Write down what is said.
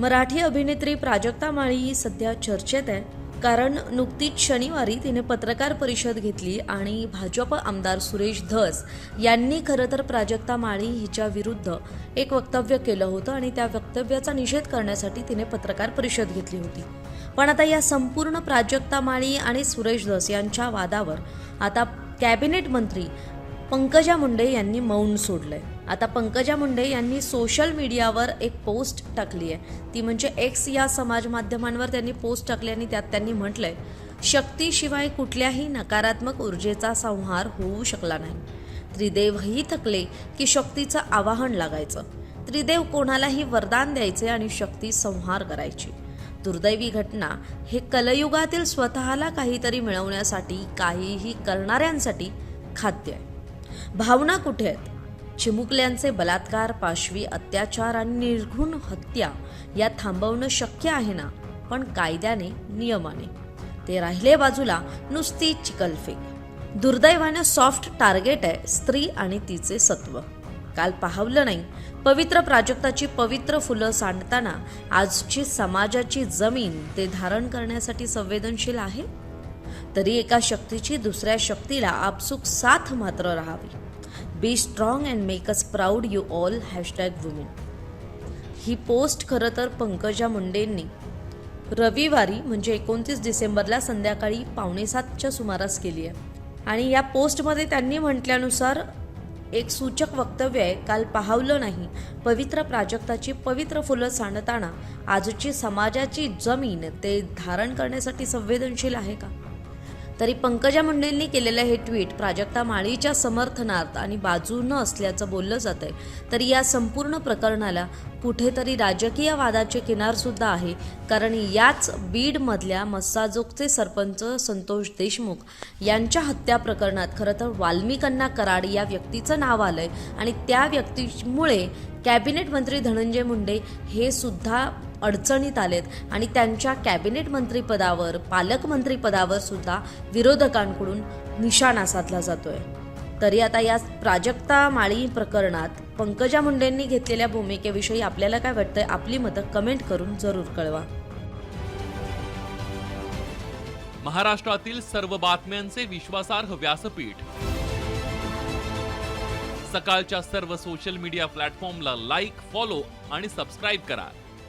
मराठी अभिनेत्री प्राजक्ता माळी ही सध्या चर्चेत आहे. कारण नुकतीच शनिवारी तिने पत्रकार परिषद घेतली आणि भाजप आमदार सुरेश धस यांनी खरं तर प्राजक्ता माळी हिच्या विरुद्ध एक वक्तव्य केलं होतं आणि त्या वक्तव्याचा निषेध करण्यासाठी तिने पत्रकार परिषद घेतली होती. पण आता या संपूर्ण प्राजक्ता माळी आणि सुरेश धस यांच्या वादावर आता कॅबिनेट मंत्री पंकजा मुंडे यांनी मौन सोडलंय. आता पंकजा मुंडे यांनी सोशल मीडियावर एक पोस्ट टाकली आहे. ती म्हणजे एक्स या समाज माध्यमांवर त्यांनी पोस्ट टाकली आणि त्यात त्यांनी म्हटलंय शक्तीशिवाय कुठल्याही नकारात्मक ऊर्जेचा संहार होऊ शकला नाही. त्रिदेवही थकले की शक्तीचं आवाहन लागायचं. त्रिदेव कोणालाही वरदान द्यायचे आणि शक्ती संहार करायची. दुर्दैवी घटना हे कलयुगातील स्वतःला काहीतरी मिळवण्यासाठी काहीही करणाऱ्यांसाठी खाद्य आहे. भावना कुठे आहेत? चिमुकल्यांचे बलात्कार पाशवी अत्याचार आणि निर्घुण हत्या या थांबवणं शक्य आहे ना? पण कायद्याने नियमाने. ते राहिले बाजूला नुसती चिकलफेक दुर्दैवानं सॉफ्ट टार्गेट आहे स्त्री आणि तिचे सत्व. काल पाहवलं नाही. पवित्र प्राजक्ताची पवित्र फुलं सांडताना आजची समाजाची जमीन ते धारण करण्यासाठी संवेदनशील आहे? तरी एका शक्तीची दुसऱ्या शक्तीला आपसूक साथ मात्र राहावी. Be strong and make us proud you all hashtag women he post खरं तर पंकजा मुंडेंनी. रविवारी म्हणजे एकोणतीस डिसेंबरला संध्याकाळी पावणेसातच्या सुमारास केली आहे. आणि या पोस्टमध्ये त्यांनी म्हटल्यानुसार एक सूचक वक्तव्य आहे काल पाहवलं नाही. पवित्र प्राजक्ताची पवित्र फुलं सांडताना आजची समाजाची जमीन ते धारण करण्यासाठी संवेदनशील आहे का? तरी पंकजा मुंडेंनी केलेलं हे ट्विट प्राजक्ता माळीच्या समर्थनार्थ आणि बाजूनं असल्याचं बोललं जात आहे तरी या संपूर्ण प्रकरणाला कुठेतरी राजकीय वादाचे किनारसुद्धा आहे. कारण याच बीडमधल्या मस्साजोगचे सरपंच संतोष देशमुख यांच्या हत्या प्रकरणात खरं तर वाल्मिकांना कराड या व्यक्तीचं नाव आलंय. आणि त्या व्यक्तीमुळे कॅबिनेट मंत्री धनंजय मुंडे हे सुद्धा अडचणीत आलेत. आणि त्यांच्या कॅबिनेट मंत्रीपदावर पालकमंत्रीपदावर सुद्धा विरोधकांकडून निशाणा साधला जातोय. तरी आता या प्राजक्ता माळी प्रकरणात पंकजा मुंडेंनी घेतलेल्या भूमिकेविषयी आपल्याला काय वाटतंय आपली मतं कमेंट करून जरूर कळवा. महाराष्ट्रातील सर्व बातम्यांचे विश्वासार्ह व्यासपीठ. सकाळच्या सर्व सोशल मीडिया प्लॅटफॉर्मला लाईक फॉलो आणि सबस्क्राईब करा.